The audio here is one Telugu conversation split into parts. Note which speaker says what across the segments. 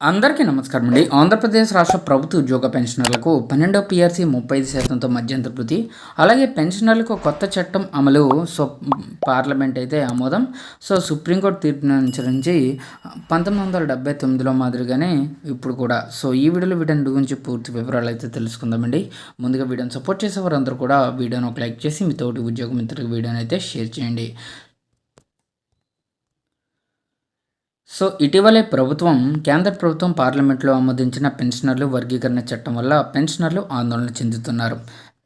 Speaker 1: అందరికీ నమస్కారం అండి. ఆంధ్రప్రదేశ్ రాష్ట్ర ప్రభుత్వ ఉద్యోగ పెన్షనర్లకు పన్నెండో పిఆర్సీ ముప్పై ఐదు శాతంతో మధ్యంతర వృద్ధి అలాగే పెన్షనర్లకు కొత్త చట్టం అమలు సో పార్లమెంట్ అయితే ఆమోదం. సో సుప్రీంకోర్టు తీర్పును అనుసరించి పంతొమ్మిది వందల డెబ్బై తొమ్మిదిలో మాదిరిగానే ఇప్పుడు కూడా సో ఈ వీడియోలో వీడియోని గురించి పూర్తి వివరాలు అయితే తెలుసుకుందామండి. ముందుగా వీడియోని సపోర్ట్ చేసేవారు అందరూ కూడా వీడియోని ఒక లైక్ చేసి మీ తోటి ఉద్యోగ మిత్రులకు వీడియోని అయితే షేర్ చేయండి. సో ఇటీవలే ప్రభుత్వం కేంద్ర ప్రభుత్వం పార్లమెంట్లో ఆమోదించిన పెన్షనర్లు వర్గీకరణ చట్టం వల్ల పెన్షనర్లు ఆందోళన చెందుతున్నారు.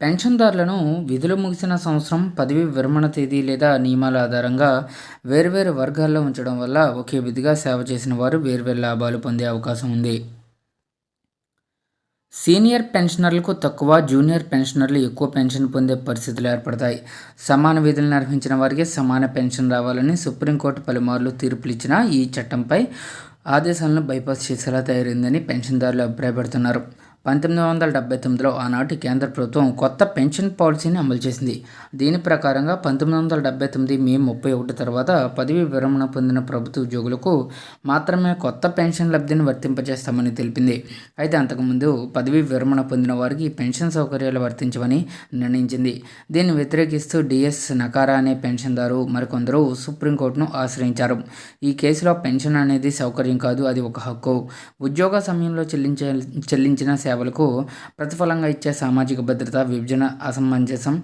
Speaker 1: పెన్షన్దారులను విధులు ముగిసిన సంవత్సరం పదవి విరమణ తేదీ లేదా నియమాల ఆధారంగా వేర్వేరు వర్గాల్లో ఉంచడం వల్ల ఒకే విధిగా సేవ చేసిన వారు వేర్వేరు లాభాలు పొందే అవకాశం ఉంది. సీనియర్ పెన్షనర్లకు తక్కువ జూనియర్ పెన్షనర్లు ఎక్కువ పెన్షన్ పొందే పరిస్థితులు ఏర్పడతాయి. సమాన విధులు నిర్వహించిన వారికి సమాన పెన్షన్ రావాలని సుప్రీంకోర్టు పలుమార్లు తీర్పులు ఇచ్చిన ఈ చట్టంపై ఆదేశాలను బైపాస్ చేసేలా తయారైందని పెన్షన్దారులు అభిప్రాయపడుతున్నారు. పంతొమ్మిది వందల డెబ్బై తొమ్మిదిలో ఆనాటి కేంద్ర ప్రభుత్వం కొత్త పెన్షన్ పాలసీని అమలు చేసింది. దీని ప్రకారంగా పంతొమ్మిది వందల డెబ్బై తొమ్మిది మే ముప్పై ఒకటి తర్వాత పదవి విరమణ పొందిన ప్రభుత్వ ఉద్యోగులకు మాత్రమే కొత్త పెన్షన్ లబ్ధిని వర్తింపజేస్తామని తెలిపింది. అయితే అంతకుముందు పదవి విరమణ పొందిన వారికి పెన్షన్ సౌకర్యాలు వర్తించవని నిర్ణయించింది. దీన్ని వ్యతిరేకిస్తూ డిఎస్ నకారా అనే పెన్షన్దారు మరికొందరు సుప్రీంకోర్టును ఆశ్రయించారు. ఈ కేసులో పెన్షన్ అనేది సౌకర్యం కాదు అది ఒక హక్కు. ఉద్యోగ సమయంలో చెల్లించే చెల్లించిన సేవలకు ప్రతిఫలంగా ఇచ్చే సామాజిక భద్రత విభజన అసమంజసం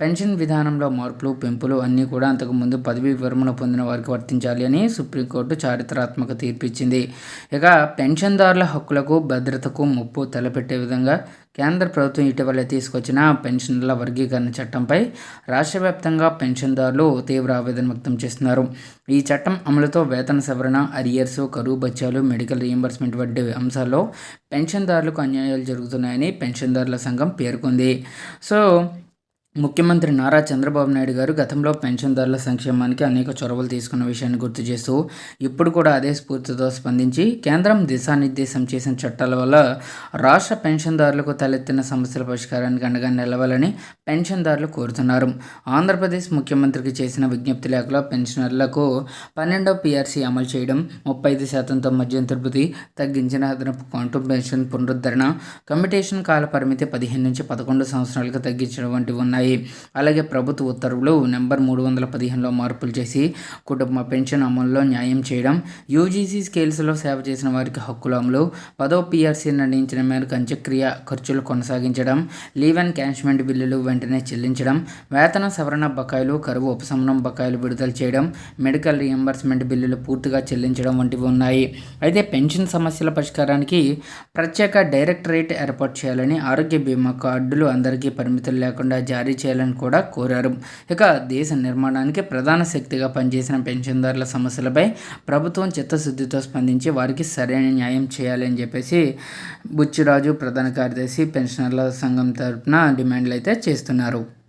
Speaker 1: పెన్షన్ విధానంలో మార్పులు పెంపులు అన్నీ కూడా అంతకుముందు పదవి విరమణ పొందిన వారికి వర్తించాలి అని సుప్రీంకోర్టు చారిత్రాత్మక తీర్పు ఇచ్చింది ఇక పెన్షన్దారుల హక్కులకు భద్రతకు ముప్పు తలపెట్టే విధంగా కేంద్ర ప్రభుత్వం ఇటీవల తీసుకొచ్చిన పెన్షన్ల వర్గీకరణ చట్టంపై రాష్ట్ర వ్యాప్తంగా పెన్షన్దారులు తీవ్ర ఆవేదన వ్యక్తం చేస్తున్నారు. ఈ చట్టం అమలుతో వేతన సవరణ అరియర్స్ కరువు బత్యాలు మెడికల్ రీఎంబర్స్మెంట్ వంటి అంశాల్లో పెన్షన్దారులకు అన్యాయాలు జరుగుతున్నాయని పెన్షన్దారుల సంఘం పేర్కొంది. సో ముఖ్యమంత్రి నారా చంద్రబాబు నాయుడు గారు గతంలో పెన్షన్దారుల సంక్షేమానికి అనేక చొరవలు తీసుకున్న విషయాన్ని గుర్తు చేస్తూ ఇప్పుడు కూడా అదే స్ఫూర్తితో స్పందించి కేంద్రం దిశానిర్దేశం చేసిన చట్టాల వల్ల రాష్ట్ర పెన్షన్దారులకు తలెత్తిన సమస్యల పరిష్కారానికి అండగా నిలవాలని పెన్షన్దారులు కోరుతున్నారు. ఆంధ్రప్రదేశ్ ముఖ్యమంత్రికి చేసిన విజ్ఞప్తి లేఖలో పెన్షనర్లకు పన్నెండవ పీఆర్సీ అమలు చేయడం ముప్పై ఐదు శాతంతో మద్యం తిరుపతి తగ్గించిన అదనపు క్వాంటమ్ పెన్షన్ పునరుద్ధరణ కమిటేషన్ కాల పరిమితి పదిహేను నుంచి పదకొండు సంవత్సరాలకు తగ్గించడం వంటివి ఉన్నాయి. ఉన్నాయి అలాగే ప్రభుత్వ ఉత్తర్వులు నెంబర్ మూడు వందల పదిహేనులో మార్పులు చేసి కుటుంబ పెన్షన్ అమలులో న్యాయం చేయడం యూజీసీ స్కేల్స్లో సేవ చేసిన వారికి హక్కుల అమలు పదో పీఆర్సీ నిర్ణయించిన మేరకు అంత్యక్రియ ఖర్చులు కొనసాగించడం లీవ్ అండ్ క్యాష్మెంట్ బిల్లులు వెంటనే చెల్లించడం వేతన సవరణ బకాయిలు కరువు ఉపశమనం బకాయిలు విడుదల చేయడం మెడికల్ రియంబర్స్మెంట్ బిల్లులు పూర్తిగా చెల్లించడం వంటివి ఉన్నాయి. అయితే పెన్షన్ సమస్యల పరిష్కారానికి ప్రత్యేక డైరెక్టరేట్ ఏర్పాటు చేయాలని ఆరోగ్య బీమా కార్డులు అందరికీ పరిమితులు లేకుండా జారీ జారీ చేయాలని కూడా కోరారు. ఇక దేశ నిర్మాణానికి ప్రధాన శక్తిగా పనిచేసిన పెన్షన్దారుల సమస్యలపై ప్రభుత్వం చిత్తశుద్ధితో స్పందించి వారికి సరైన న్యాయం చేయాలి అని చెప్పేసి బుచ్చిరాజు ప్రధాన కార్యదర్శి పెన్షనర్ల సంఘం తరఫున డిమాండ్లు అయితే చేస్తున్నారు.